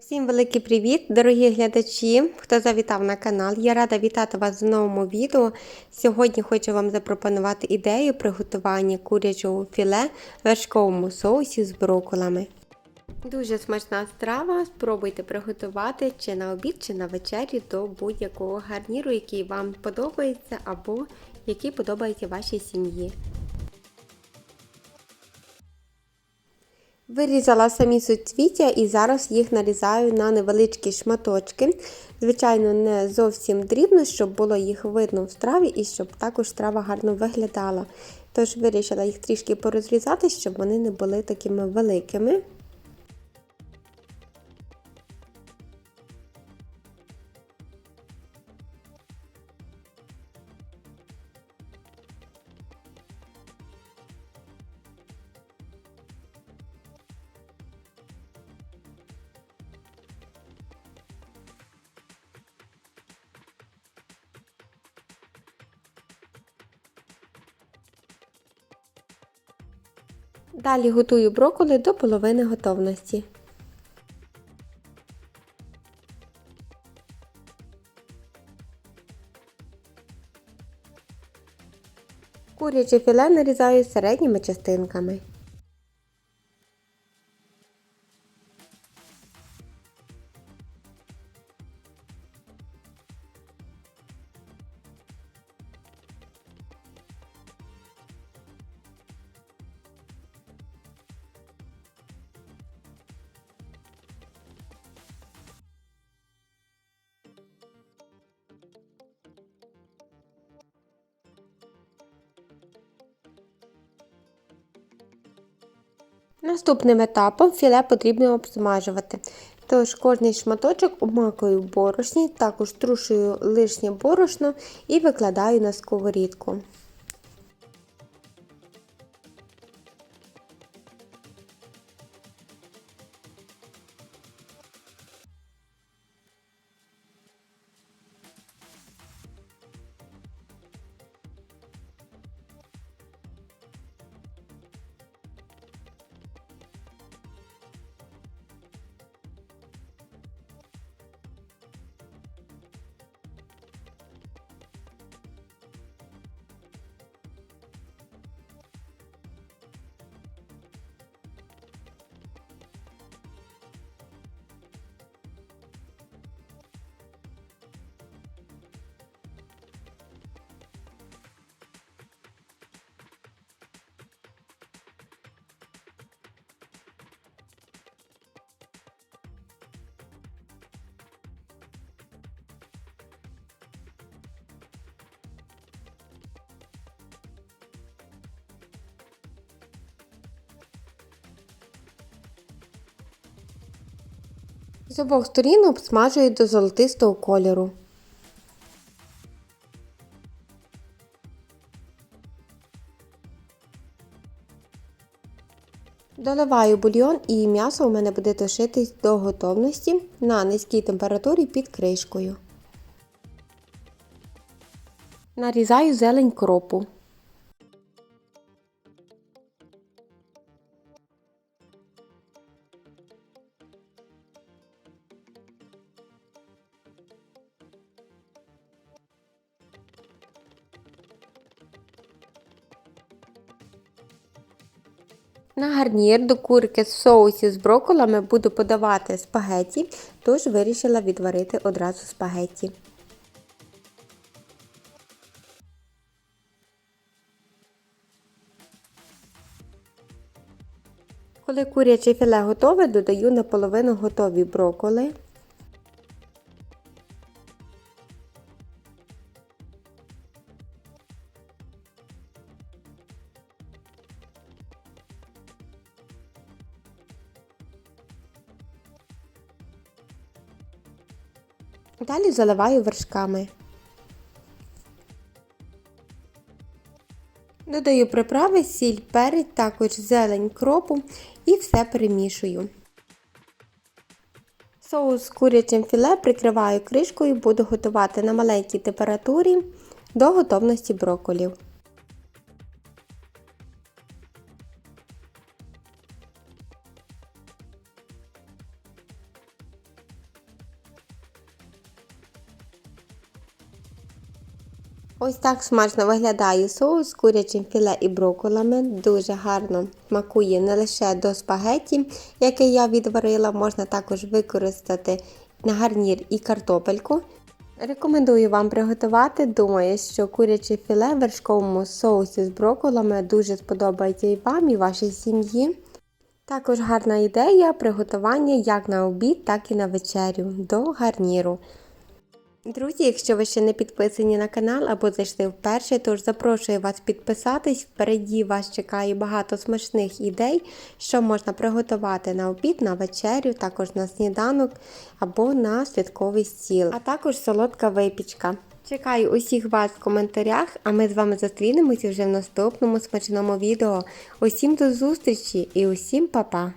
Всім великий привіт, дорогі глядачі, хто завітав на канал. Я рада вітати вас в новому відео. Сьогодні хочу вам запропонувати ідею приготування курячого філе в вершковому соусі з броколами. Дуже смачна страва. Спробуйте приготувати чи на обід, чи на вечері до будь-якого гарніру, який вам подобається або який подобається вашій сім'ї. Вирізала самі суцвіття і зараз їх нарізаю на невеличкі шматочки. Звичайно, не зовсім дрібно, щоб було їх видно в страві і щоб також страва гарно виглядала. Тож вирішила їх трішки порозрізати, щоб вони не були такими великими. Далі готую брокколи до половини готовності. Куряче філе нарізаю середніми частинками. Наступним етапом філе потрібно обсмажувати. Тож кожний шматочок обмакую в борошні, також трушую лишнє борошно і викладаю на сковорідку. З обох сторін обсмажую до золотистого кольору. Доливаю бульйон і м'ясо у мене буде тушитись до готовності на низькій температурі під кришкою. Нарізаю зелень кропу. На гарнір до курки в соусі з брокколами буду подавати спагетті, тож вирішила відварити одразу спагетті. Коли куряче філе готове, додаю наполовину готові брокколи. Далі заливаю вершками. Додаю приправи, сіль, перець, також зелень кропу і все перемішую. Соус з курячим філе прикриваю кришкою, буду готувати на маленькій температурі до готовності брокколів. Ось так смачно виглядає соус з курячим філе і броколами. Дуже гарно смакує не лише до спагетті, яке я відварила, можна також використати на гарнір і картопельку. Рекомендую вам приготувати. Думаю, що куряче філе в вершковому соусі з броколами дуже сподобається і вам, і вашій сім'ї. Також гарна ідея приготування як на обід, так і на вечерю до гарніру. Друзі, якщо ви ще не підписані на канал або зайшли вперше, тож запрошую вас підписатись. Впереді вас чекає багато смачних ідей, що можна приготувати на обід, на вечерю, також на сніданок або на святковий стіл, а також солодка випічка. Чекаю усіх вас в коментарях, а ми з вами зустрінемося вже в наступному смачному відео. Усім до зустрічі і усім па-па!